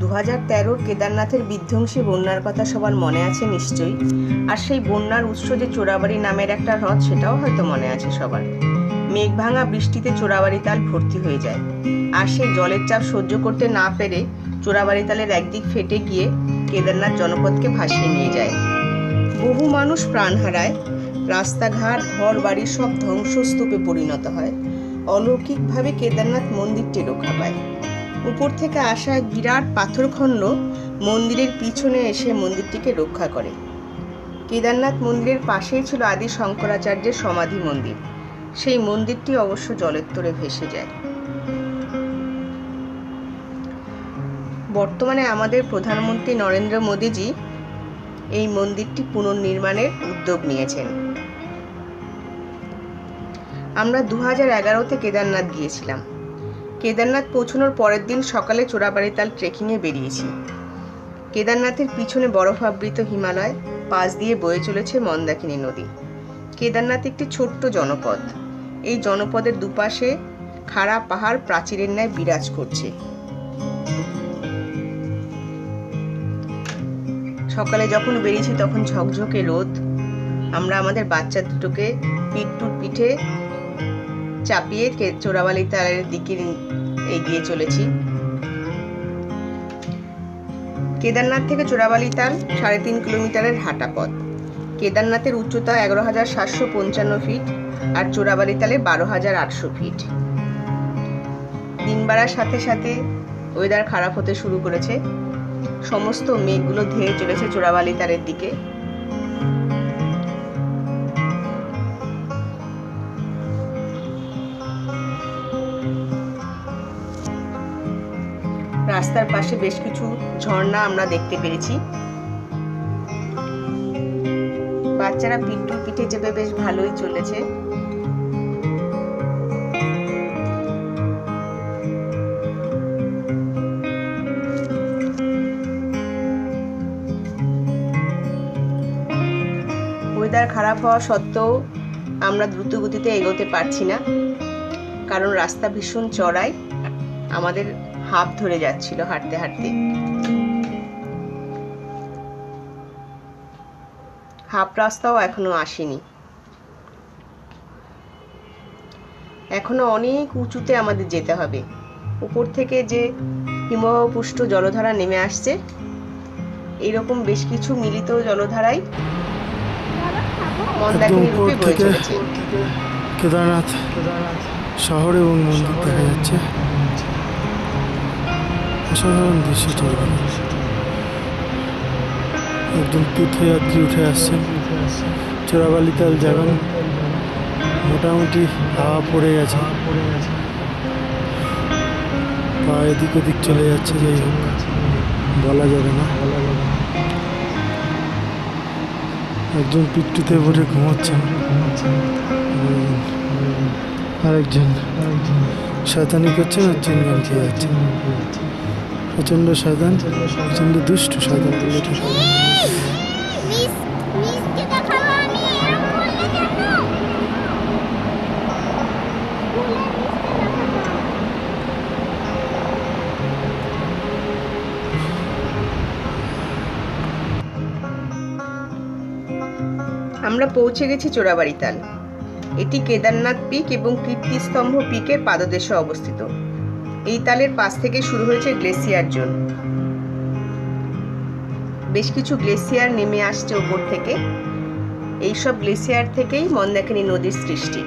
দু হাজার তেরোর কেদারনাথের বিধ্বংসী বন্যার কথা সবার মনে আছে নিশ্চয়ই। আর সেই বন্যার উৎস যে চোরাবাড়ি নামের একটা হ্রদ, সেটাও হয়তো মনে আছে সবার। মেঘ ভাঙা বৃষ্টিতে চোরাবাড়ি তাল ভর্তি হয়ে যায়। আর সেই জলের চাপ সহ্য করতে না পেরে চোরাবাড়ি তালের একদিক ফেটে গিয়ে কেদারনাথ জনপদকে ভাসিয়ে নিয়ে যায়। বহু মানুষ প্রাণ হারায়। রাস্তাঘাট ঘর বাড়ি সব ধ্বংসস্তূপে পরিণত হয়। অলৌকিকভাবে কেদারনাথ মন্দিরটি রক্ষা পায়। উপর থেকে আসা বিরাট পাথরখণ্ড মন্দিরের পিছনে এসে মন্দিরটিকে রক্ষা করে। কেদারনাথ মন্দিরের পাশেই ছিল আদি শঙ্করাচার্যের সমাধি মন্দির। সেই মন্দিরটি অবশ্য জলের তোরে ভেসে যায়। বর্তমানে আমাদের প্রধানমন্ত্রী নরেন্দ্র মোদীজি এই মন্দিরটি পুনর্নির্মাণের উদ্যোগ নিয়েছেন। আমরা দু হাজার এগারোতে কেদারনাথ গিয়েছিলাম। কেদারনাথ পৌঁছানোর পরের দিন সকালে চোরাবাড়িতাল ট্রেকিংয়ে বেরিয়েছি। কেদারনাথের পিছনে বরফাবৃত হিমালয়, পাশ দিয়ে বয়ে চলেছে মন্দাকিনী নদী। কেদারনাথ একটি ছোট্ট জনপদ। এই জনপদের দুপাশে খাড়া পাহাড় প্রাচীরের ন্যায় বিরাজ করছে। সকালে যখন বেরিয়েছি তখন ঝকঝকে রোদ। আমরা আমাদের বাচ্চা দুটোকে পিট্টুর পিঠে চাপিয়ে চোরাবালি তালের দিকে এগিয়ে চলেছি। কেদারনাথ থেকে চোরাবালি তাল সাড়ে তিন কিলোমিটারের হাঁটা পথ। কেদারনাথের উচ্চতা এগারো হাজার সাতশো পঞ্চান্ন ফিট আর চোরাবালি তালে বারো হাজার আটশো ফিট। দিন বাড়ার সাথে সাথে ওয়েদার খারাপ হতে শুরু করেছে। সমস্ত মেঘগুলো ধেয়ে চলেছে চোরাবালি তালের দিকে। রাস্তার পাশে বেশ কিছু ঝর্ণা আমরা দেখতে পেরেছি। বাচ্চারা পিট্টুর পিঠে চেপে বেশ ভালোই চলেছে। ওয়েদার খারাপ হওয়া সত্ত্বেও আমরা দ্রুত গতিতে এগোতে পারছি না, কারণ রাস্তা ভীষণ চড়াই আমাদের হাফ ধরে যাচ্ছিল হাঁটতে হাঁটতে। হাফ রাস্তাও এখনও আসেনি। এখনও অনেক উঁচুতে আমাদের যেতে হবে। উপর থেকে যে হিমপুষ্ট জলধারা নেমে আসছে এইরকম বেশ কিছু মিলিত জলধারাই মন্দাকিনী রূপে বয়ে চলেছে। কেদারনাথ শহর এবং মন্দির দেখা যাচ্ছে। অসাধারণ দৃশ্য তৈরি একদম তীর্থযাত্রী উঠে আসছেন। চোরাবালিতাল যাবেন। মোটামুটি হাওয়া পড়ে গেছে। পা এদিক ওদিক চলে যাচ্ছে যাই হোক বলা যাবে না। একজন পিট্টুতে ভরে ঘুমাচ্ছেন। আরেকজন। শয়তানি করছেন আর চেন গান খেয়ে যাচ্ছেন। প্রচণ্ড শয়তান, প্রচণ্ড দুষ্টু দেখাবো আমরা পৌঁছে গেছি চোরাবাড়িতাল এটি কেদারনাথ পিক এবং কীর্তিস্তম্ভ পিকের পাদদেশে অবস্থিত। এই তালের পাশ থেকে শুরু হয়েছে গ্লেসিয়ার জোন। বেশ কিছু গ্লেসিয়ার নেমে আসছে ওপর থেকে। এইসব গ্লেসিয়ার থেকেই মন্দাকিনী নদীর সৃষ্টি।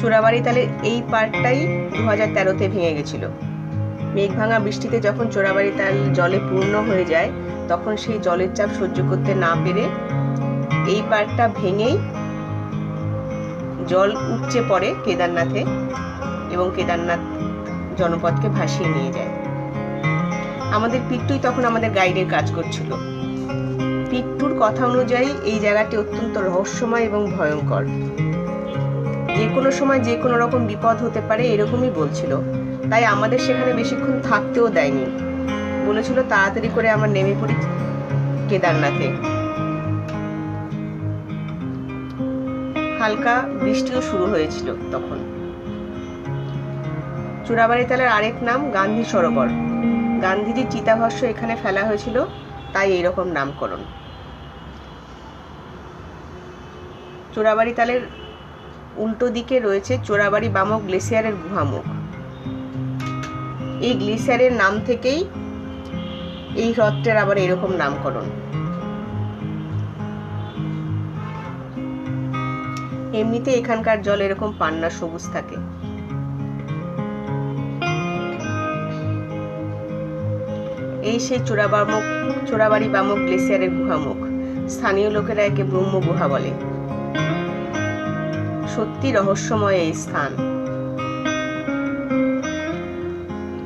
চোরাবাড়ি তালের এই পার্কটাই দু হাজার তেরোতে ভেঙে গেছিল। মেঘ ভাঙা বৃষ্টিতে যখন চোরাবাড়ি তার জলে পূর্ণ হয়ে যায়, তখন সেই জলের চাপ সহ্য করতে না পেরে এই পার্কটা ভেঙেই জল উপচে পড়ে কেদারনাথে এবং কেদারনাথ জনপদকে ভাসিয়ে নিয়ে যায়। আমাদের পিট্টুই তখন আমাদের গাইডের কাজ করছিল। পিট্টুর কথা অনুযায়ী এই জায়গাটি অত্যন্ত রহস্যময় এবং ভয়ঙ্কর। যে কোনো সময় যে কোনো রকম বিপদ হতে পারে এরকমই বলছিল। তাই আমাদের সেখানে বেশিক্ষণ থাকতেও দেয়নি। বলেছিল তাড়াতাড়ি করে আমার নেমে পড়ি কেদারনাথে। হালকা বৃষ্টিও শুরু হয়েছিল তখন। চূড়াবাড়ি তালের আরেক নাম গান্ধী সরোবর। গান্ধীজির চিতাভস্য এখানে ফেলা হয়েছিল, তাই এইরকম নামকরণ। চোরাবাড়ি তালের উল্টো দিকে রয়েছে চোরাবাড়ি বামক গ্লেসিয়ারের গুহামুখ। এই গ্লেসিয়ারের নাম থেকেই এই হ্রদটার আবার এরকম নামকরণ। এমনিতে এখানকার জল এরকম পান্না সবুজ থাকে। এই সেই চোরাবামুখ চোরাবাড়ি বামক গ্লেসিয়ারের গুহামুখ। স্থানীয় লোকেরা একে ব্রহ্ম গুহা বলে। সত্যি রহস্যময় এই স্থান।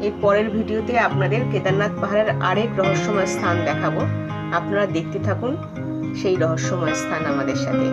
এর পরের ভিডিওতে আপনাদের কেদারনাথ পাহাড়ের আরেক রহস্যময় স্থান দেখাবো। আপনারা দেখতে থাকুন সেই রহস্যময় স্থান আমাদের সাথে।